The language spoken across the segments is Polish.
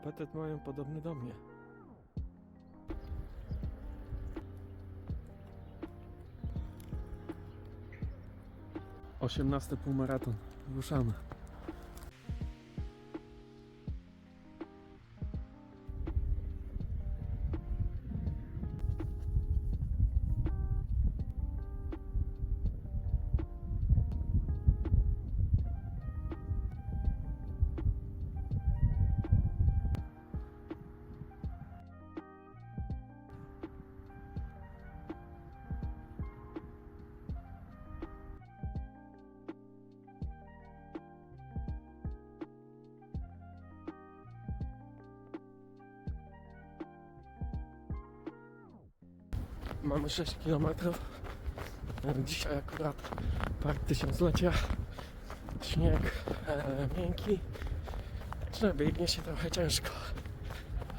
Apetyt mają podobny do mnie. Osiemnasty półmaraton. Ruszamy. Mamy 6 km. Dzisiaj akurat park tysiąclecia. Śnieg e, miękki. Że biegnie się trochę ciężko,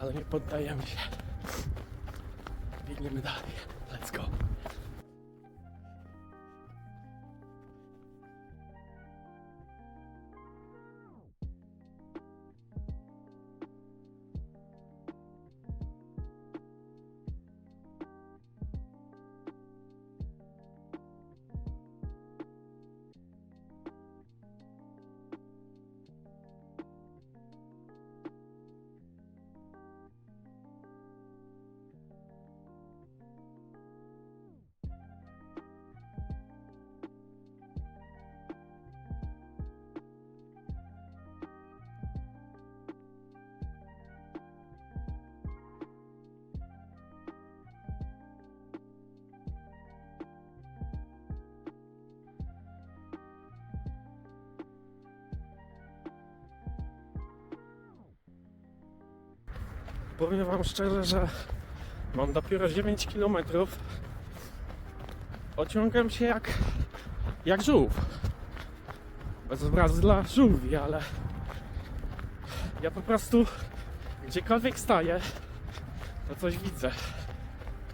ale nie poddajemy się. Biegniemy dalej. Let's go. Powiem Wam szczerze, że mam dopiero 9 km. Ociągam się jak, jak żółw. Bez obrazu dla żółwi, ale ja po prostu gdziekolwiek staję, to coś widzę.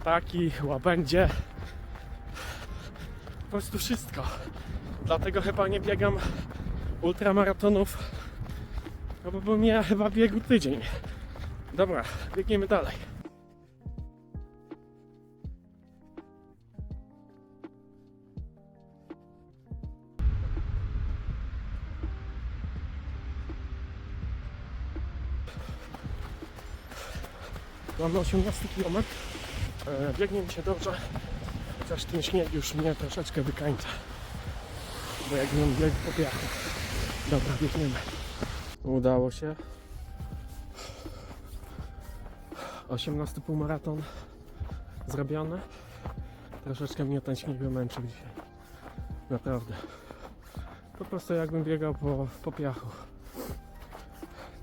Ptaki, łabędzie, po prostu wszystko. Dlatego chyba nie biegam ultramaratonów, bo bym chyba biegł tydzień. Dobra, biegniemy dalej. Mamy 18 km. Biegnie mi się dobrze, chociaż ten śnieg już mnie troszeczkę wykańcza. Bo jakbym biegł po piachu. Dobra, biegniemy. Udało się. 18 półmaraton zrobiony. Troszeczkę mnie ten śnieg wymęczył dzisiaj. Naprawdę. Po prostu jakbym biegał po, po piachu.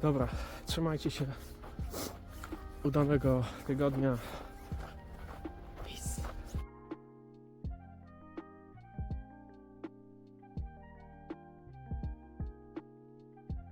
Dobra, trzymajcie się. Udanego tygodnia.